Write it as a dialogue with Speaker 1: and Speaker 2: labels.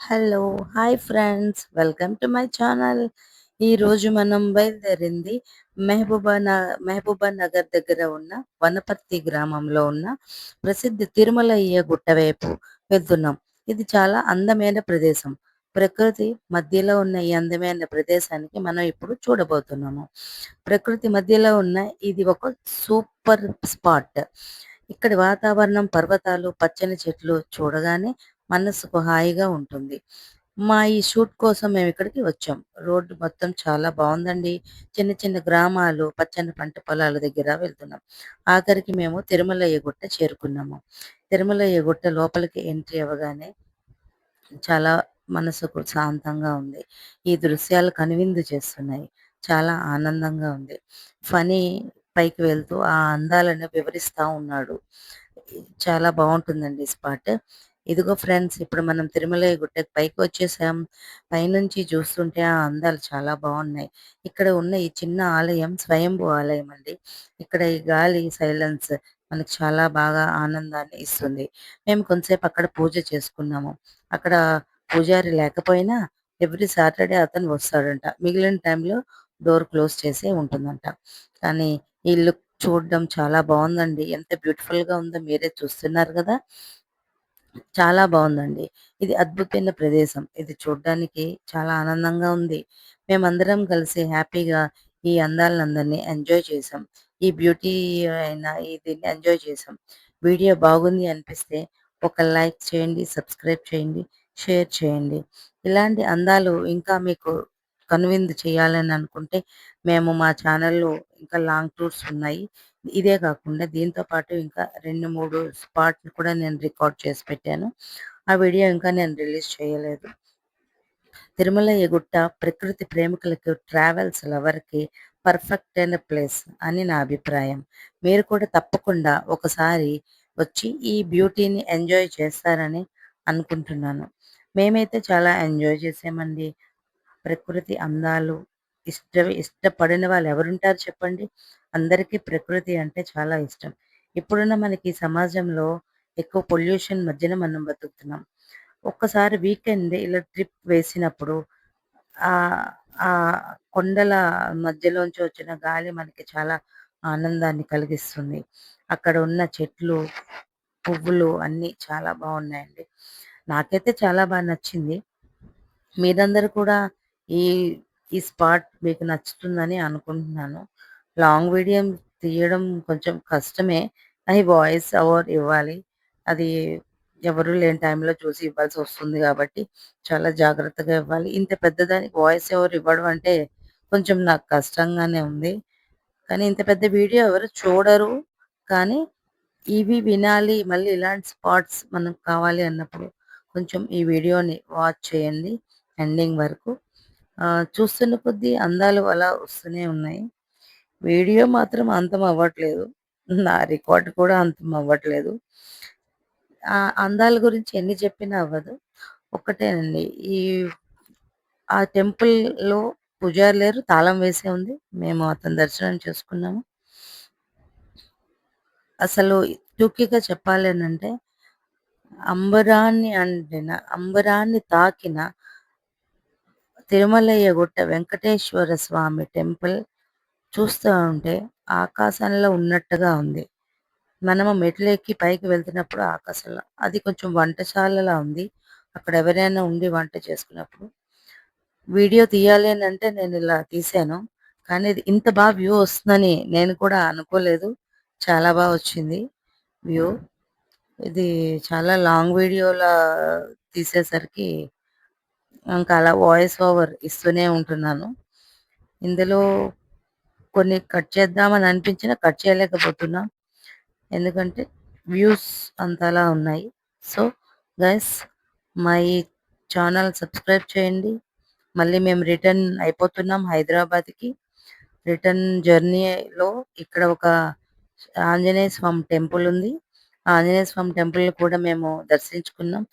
Speaker 1: Hello hi friends. Welcome to my channel. ఈరోజు మనం బయలుదేరింది మెహబూబా మెహబూబా నగర్ దగ్గర ఉన్న వనపర్తి గ్రామంలో ఉన్న ప్రసిద్ధ తిరుమలయ్య గుట్ట వైపు వెళ్తున్నాం. ఇది చాలా అందమైన ప్రదేశం. ప్రకృతి మధ్యలో ఉన్న ఈ అందమైన ప్రదేశానికి మనం ఇప్పుడు చూడబోతున్నాము. ప్రకృతి మధ్యలో ఉన్న ఇది ఒక సూపర్ స్పాట్. ఇక్కడి వాతావరణం పర్వతాలు పచ్చని చెట్లు చూడగానే మనసుకు హాయిగా ఉంటుంది. మా ఈ షూట్ కోసం మేము ఇక్కడికి వచ్చాం. రోడ్డు మొత్తం చాలా బాగుందండి. చిన్న చిన్న గ్రామాలు పచ్చని పంట పొలాల దగ్గర వెళ్తున్నాం. ఆఖరికి మేము తిరుమలయ్య గుట్ట చేరుకున్నాము. తిరుమలయ్య గుట్ట లోపలికి ఎంట్రీ అవ్వగానే చాలా మనసుకు శాంతంగా ఉంది. ఈ దృశ్యాలు కనువిందు చేస్తున్నాయి. చాలా ఆనందంగా ఉంది. ఫనీ పైకి వెళ్తూ ఆ అందాలను వివరిస్తా ఉన్నాడు. చాలా బాగుంటుందండి స్పాట్. ఇదిగో ఫ్రెండ్స్ ఇప్పుడు మనం తిరుమల గుట్టకి పైకి వచ్చేసాం. పైనుంచి చూస్తుంటే ఆ అందాలు చాలా బాగున్నాయి. ఇక్కడ ఉన్న ఈ చిన్న ఆలయం స్వయంభూ ఆలయం అండి. ఇక్కడ ఈ గాలి సైలెన్స్ మనకు చాలా బాగా ఆనందాన్ని ఇస్తుంది. మేము కొంతసేపు అక్కడ పూజ చేసుకున్నాము. అక్కడ పూజారి లేకపోయినా ఎవ్రీ సాటర్డే అతను వస్తాడంట. మిగిలిన టైంలో డోర్ క్లోజ్ చేసే ఉంటుందంట. కానీ ఈ లుక్ చూడడం చాలా బాగుందండి. ఎంత బ్యూటిఫుల్గా ఉందో మీరే చూస్తున్నారు కదా. చాలా బాగుందండి. ఇది అద్భుతమైన ప్రదేశం. ఇది చూడడానికి చాలా ఆనందంగా ఉంది. మేమందరం కలిసి హ్యాపీగా ఈ అందాలందరినీ ఎంజాయ్ చేసాం ఈ బ్యూటీ అయిన దీన్ని ఎంజాయ్ చేసాం వీడియో బాగుంది అనిపిస్తే ఒక లైక్ చేయండి సబ్స్క్రైబ్ చేయండి షేర్ చేయండి. ఇలాంటి అందాలు ఇంకా మీకు కనువిందు చేయాలని అనుకుంటే మేము మా ఛానల్లో ఇంకా లాంగ్ టూర్స్ ఉన్నాయి. ఇదే కాకుండా దీంతో పాటు ఇంకా రెండు మూడు స్పాట్లు కూడా నేను రికార్డ్ చేసి పెట్టాను. ఆ వీడియో ఇంకా నేను రిలీజ్ చేయలేదు. తిరుమల ఎగుట్ట ప్రకృతి ప్రేమికులకు ట్రావెల్స్ లవర్కి పర్ఫెక్ట్ అయిన ప్లేస్ అని నా అభిప్రాయం. మీరు కూడా తప్పకుండా ఒకసారి వచ్చి ఈ బ్యూటీని ఎంజాయ్ చేస్తారని అనుకుంటున్నాను. మేమైతే చాలా ఎంజాయ్ చేసామండి. ప్రకృతి అందాలు ఇష్ట ఇష్టపడిన వాళ్ళు ఎవరుంటారు చెప్పండి? అందరికీ ప్రకృతి అంటే చాలా ఇష్టం. ఇప్పుడున్న మనకి సమాజంలో ఎక్కువ పొల్యూషన్ మధ్యన మనం బతుకుతున్నాం. ఒక్కసారి వీకెండ్ ఇలా ట్రిప్ వేసినప్పుడు ఆ ఆ కొండల మధ్యలోంచి వచ్చిన గాలి మనకి చాలా ఆనందాన్ని కలిగిస్తుంది. అక్కడ ఉన్న చెట్లు పువ్వులు అన్నీ చాలా బాగున్నాయండి. నాకైతే చాలా బాగా నచ్చింది. మీరందరూ కూడా ఈ ఈ స్పాట్ మీకు నచ్చుతుందని అనుకుంటున్నాను. లాంగ్ వీడియో తీయడం కొంచెం కష్టమే అది వాయిస్ అవర్ ఇవ్వాలి. అది ఎవరు లేని టైంలో చూసి ఇవ్వాల్సి వస్తుంది కాబట్టి చాలా జాగ్రత్తగా ఇవ్వాలి. ఇంత పెద్దదానికి వాయిస్ ఎవరు ఇవ్వడం అంటే కొంచెం నాకు కష్టంగానే ఉంది. కానీ ఇంత పెద్ద వీడియో ఎవరు చూడరు. కానీ ఇవి వినాలి మళ్ళీ ఇలాంటి స్పాట్స్ మనకు కావాలి అన్నప్పుడు కొంచెం ఈ వీడియోని వాచ్ చేయండి. ఎండింగ్ వరకు చూస్తున్న కొద్దీ అందాలు అలా వస్తూనే ఉన్నాయి. వీడియో మాత్రం అంతం అవ్వట్లేదు. నా రికార్డ్ కూడా అంతం అవ్వట్లేదు. ఆ అందాల గురించి ఎన్ని చెప్పినా అవ్వదు. ఒక్కటేనండి ఈ ఆ టెంపుల్లో పూజారి లేరు తాళం వేసే ఉంది. మేము అతని దర్శనం చేసుకున్నాము. అసలు టూకీగా చెప్పాలేనంటే అంబరాన్ని అండిన అంబరాన్ని తాకిన తిరుమలయ్య గుట్ట వెంకటేశ్వర స్వామి టెంపుల్ చూస్తూ ఉంటే ఆకాశంలో ఉన్నట్టుగా ఉంది. మనము మెట్లు ఎక్కి పైకి వెళ్తున్నప్పుడు ఆకాశంలో అది కొంచెం వంటశాలలా ఉంది. అక్కడ ఎవరైనా ఉండి వంట చేసుకున్నప్పుడు వీడియో తీయాలి అని అంటే నేను ఇలా తీసాను కానీ ఇది ఇంత బాగా వ్యూ వస్తుందని నేను కూడా అనుకోలేదు. చాలా బాగా వచ్చింది వ్యూ. ఇది చాలా లాంగ్ వీడియోలా తీసేసరికి ఇంకా అలా వాయిస్ ఓవర్ ఇస్తూనే ఉంటున్నాను. ఇందులో కొన్ని కట్ చేద్దామని అనిపించినా కట్ చేయలేకపోతున్నా. ఎందుకంటే వ్యూస్ అంతలా ఉన్నాయి. So guys my channel subscribe చేయండి. మళ్ళీ మేము రిటర్న్ అయిపోతున్నాం హైదరాబాద్కి. రిటర్న్ జర్నీలో ఇక్కడ ఒక ఆంజనేయ స్వామి టెంపుల్ ఉంది. ఆంజనేయ స్వామి టెంపుల్ కూడా మేము దర్శించుకున్నాం.